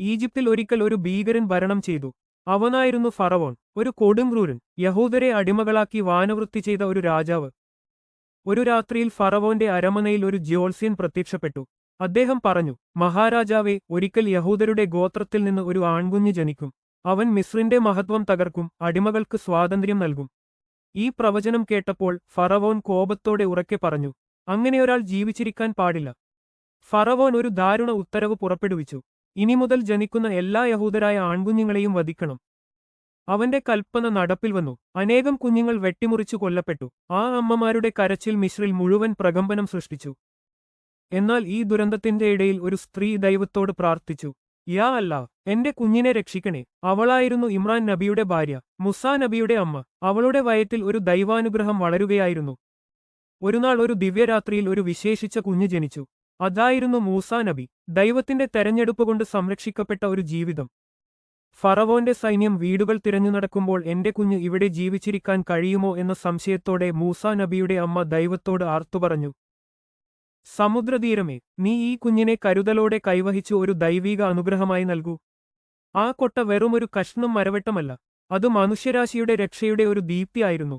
ഈജിപ്തിൽ ഒരിക്കൽ ഒരു ഭീകരൻ ഭരണം ചെയ്തു. അവനായിരുന്നു ഫറവോൺ ഒരു കൊടുംക്രൂരൻ. യഹൂദരെ അടിമകളാക്കി വാനവൃത്തി ചെയ്ത ഒരു രാജാവ്. ഒരു രാത്രിയിൽ ഫറവോന്റെ അരമനയിൽ ഒരു ജ്യോത്സ്യൻ പ്രത്യക്ഷപ്പെട്ടു. അദ്ദേഹം പറഞ്ഞു മഹാരാജാവെ ഒരിക്കൽ യഹൂദരുടെ ഗോത്രത്തിൽ നിന്ന് ഒരു ആൺകുഞ്ഞ് ജനിക്കും. അവൻ മിസ്രിന്റെ മഹത്വം തകർക്കും അടിമകൾക്ക് സ്വാതന്ത്ര്യം നൽകും. ഈ പ്രവചനം കേട്ടപ്പോൾ ഫറവോൻ കോപത്തോടെ ഉറക്കെ പറഞ്ഞു അങ്ങനെയൊരാൾ ജീവിച്ചിരിക്കാൻ പാടില്ല. ഫറവോൻ ഒരു ദാരുണ ഉത്തരവ് പുറപ്പെടുവിച്ചു. ഇനി മുതൽ ജനിക്കുന്ന എല്ലാ യഹൂദരായ ആൺകുഞ്ഞുങ്ങളെയും വധിക്കണം. അവന്റെ കൽപ്പന നടപ്പിൽ വന്നു. അനേകം കുഞ്ഞുങ്ങൾ വെട്ടിമുറിച്ചു കൊല്ലപ്പെട്ടു. ആ അമ്മമാരുടെ കരച്ചിൽ മിശ്രിൽ മുഴുവൻ പ്രകമ്പനം സൃഷ്ടിച്ചു. എന്നാൽ ഈ ദുരന്തത്തിന്റെ ഇടയിൽ ഒരു സ്ത്രീ ദൈവത്തോട് പ്രാർത്ഥിച്ചു. യാ അല്ല എന്റെ കുഞ്ഞിനെ രക്ഷിക്കണേ. അവളായിരുന്നു ഇമ്രാൻ നബിയുടെ ഭാര്യ. മുസാ നബിയുടെ അമ്മ. അവളുടെ വയറ്റിൽ ഒരു ദൈവാനുഗ്രഹം വളരുകയായിരുന്നു. ഒരുനാൾ ഒരു ദിവ്യരാത്രിയിൽ ഒരു വിശേഷിച്ച കുഞ്ഞ് ജനിച്ചു. അതായിരുന്നു മൂസാ നബി ദൈവത്തിന്റെ തെരഞ്ഞെടുപ്പ് കൊണ്ട് സംരക്ഷിക്കപ്പെട്ട ഒരു ജീവിതം. ഫറവോന്റെ സൈന്യം വീടുകൾ തിരഞ്ഞു നടക്കുമ്പോൾ എന്റെ കുഞ്ഞ് ഇവിടെ ജീവിച്ചിരിക്കാൻ കഴിയുമോ എന്ന സംശയത്തോടെ മൂസാ നബിയുടെ അമ്മ ദൈവത്തോട് ആർത്തുപറഞ്ഞു സമുദ്രതീരമേ നീ ഈ കുഞ്ഞിനെ കരുതലോടെ കൈവഹിച്ചു ഒരു ദൈവീക അനുഗ്രഹമായി നൽകൂ. ആ കൊട്ട വെറുമൊരു കഷ്ണം മരവെട്ടമല്ല അത് മനുഷ്യരാശിയുടെ രക്ഷയുടെ ഒരു ദീപ്തിയായിരുന്നു.